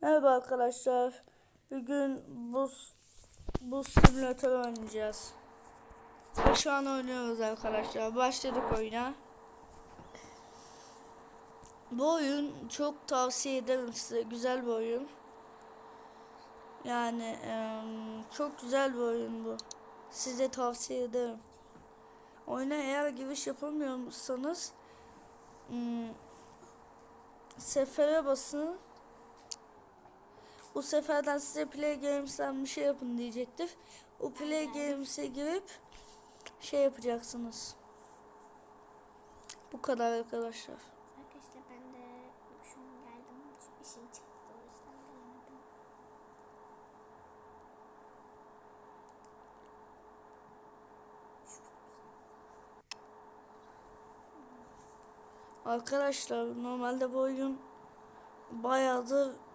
Merhaba arkadaşlar. Bugün buz buz simülatör oynayacağız. Şu an oynuyoruz arkadaşlar. Başladık oyuna. Bu oyun çok tavsiye ederim size. Güzel bir oyun. Yani çok güzel bir oyun bu. Size tavsiye ederim. Oyuna eğer giriş yapamıyorsanız hmm, sefere basın. Bu seferden size Play Games'ten bir şey yapın diyecektir. O Play Games'e girip şey yapacaksınız. Bu kadar arkadaşlar. Arkadaşlar ben de şu an geldim. İşim çıktı o yüzden gelemedim. Arkadaşlar normalde bu oyun bayağıdır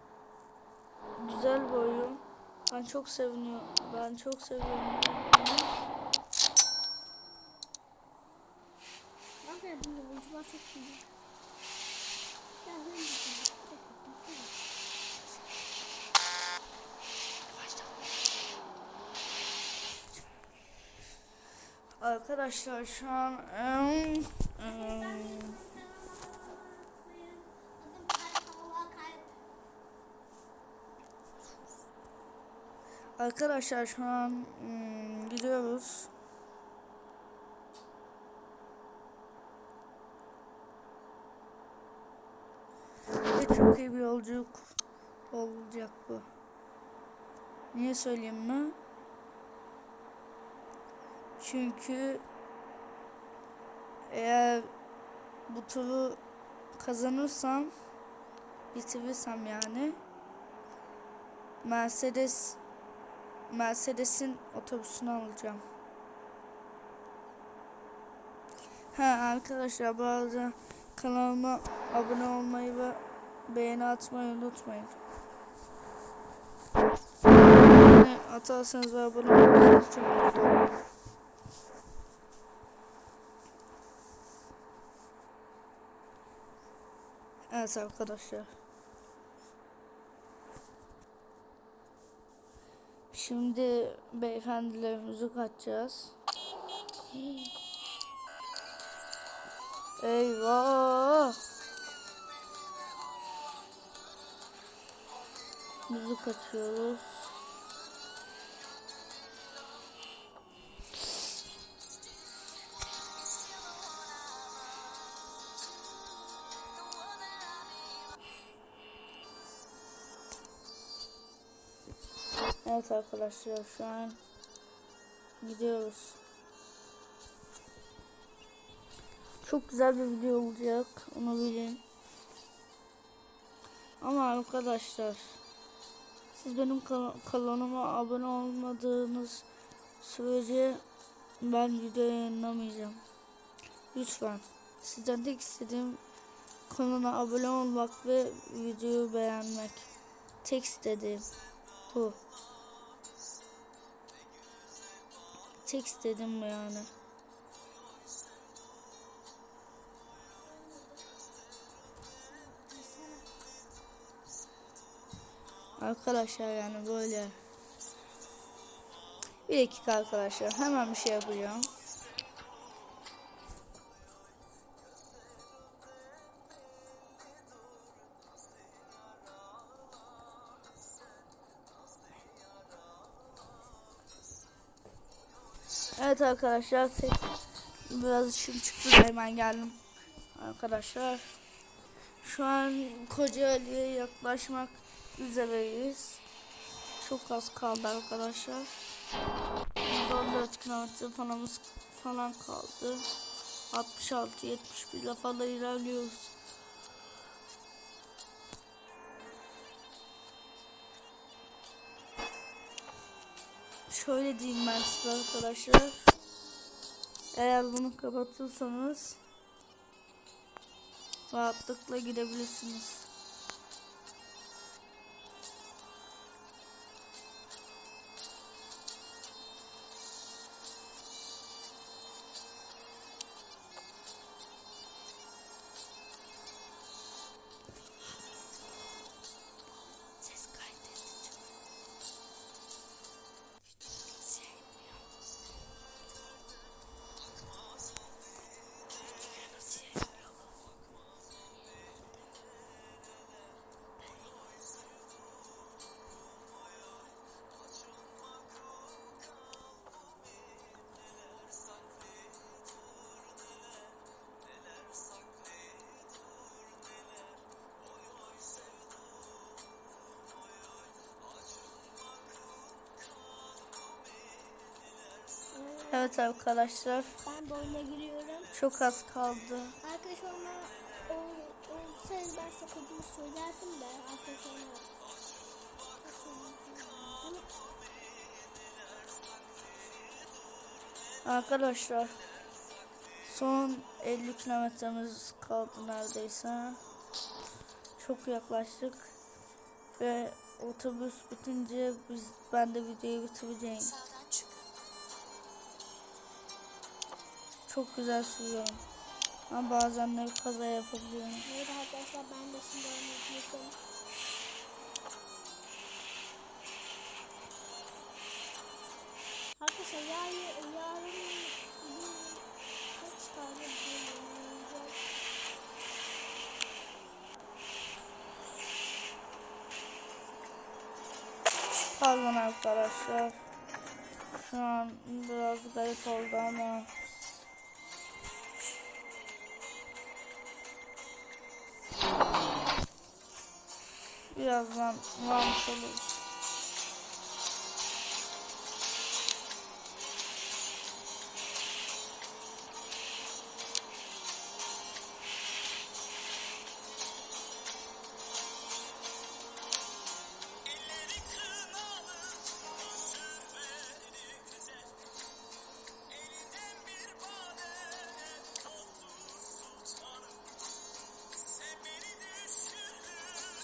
güzel bir oyun. Ben çok seviniyorum. Ben çok seviyorum. Bak ya bu yolcular çok güzel. Ya ben de. Arkadaşlar şu an em, em, arkadaşlar şu an em, gidiyoruz. Ve çok iyi bir yolculuk olacak bu. Niye söyleyeyim mi? Çünkü eğer bu turu kazanırsam bitirirsem yani Mercedes Mercedes'in otobüsünü alacağım. Ha arkadaşlar bu arada kanalıma abone olmayı ve beğeni atmayı unutmayın. Beğeni atarsanız ve abone olursanız çok mutlu olurum. Evet arkadaşlar. Şimdi beyefendilerimizi kaçacağız. Eyvah! Müzik açıyoruz. Evet arkadaşlar şu an gidiyoruz. Çok güzel bir video olacak onu bilin. Ama arkadaşlar siz benim kan- kanalıma abone olmadığınız sürece ben video yayınlamayacağım. Lütfen sizden tek istediğim kanala abone olmak ve videoyu beğenmek. Tek istediğim bu. Tek istedim bu yani. Arkadaşlar yani böyle. Bir dakika arkadaşlar hemen bir şey yapacağım. Evet arkadaşlar biraz işim çıktı hemen geldim. Arkadaşlar şu an Kocaeli'ye yaklaşmak üzereyiz. Çok az kaldı arkadaşlar. 114 kilometre falan kaldı. 66 71 ile falan ilerliyoruz. Şöyle diyeyim ben size arkadaşlar. Eğer bunu kapatırsanız rahatlıkla gidebilirsiniz. Evet arkadaşlar Ben de oyuna giriyorum. çok az kaldı. Arkadaşlarıma o, o sayı ben size kodunu söylerdim de arkadaşlarıma Arkadaşlar son 50 kilometremiz kaldı neredeyse. Çok yaklaştık ve otobüs bitince biz ben de videoyu bitireceğim. Çok güzel sürüyorum. Ama bazen de kaza yapabiliyorum. Evet arkadaşlar ben de şimdi girdim. Arkadaşlar yarın, yarın bir kaç tane oynayacağım? Pardon arkadaşlar. Şu an biraz garip oldu ama birazdan varmış oluruz.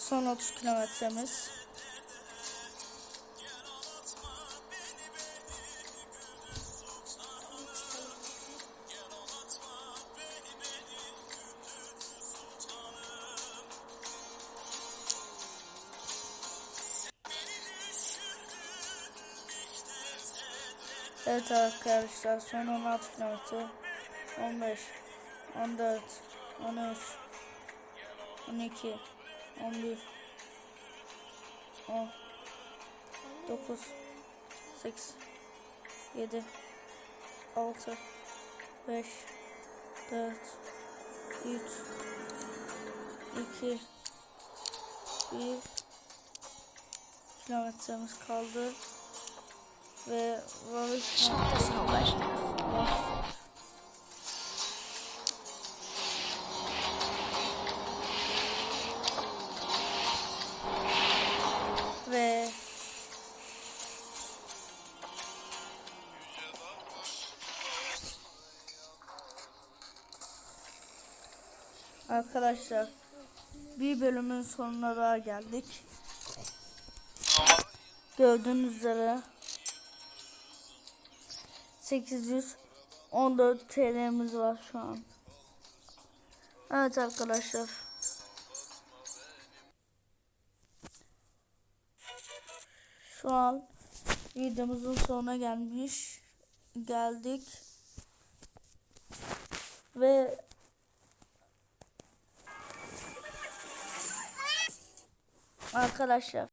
Son 30 kilometremiz. Evet arkadaşlar son 16 kilometre 15 14 13 12 11 10 9 8 7 6 5 4 3 2 1 kilometremiz kaldı. Ve varış noktasına ulaştık. Arkadaşlar bir bölümün sonuna daha geldik. Gördüğünüz üzere 814 TL'miz var şu an. Evet arkadaşlar. Şu an videomuzun sonuna gelmiş geldik. Ve arkadaşlar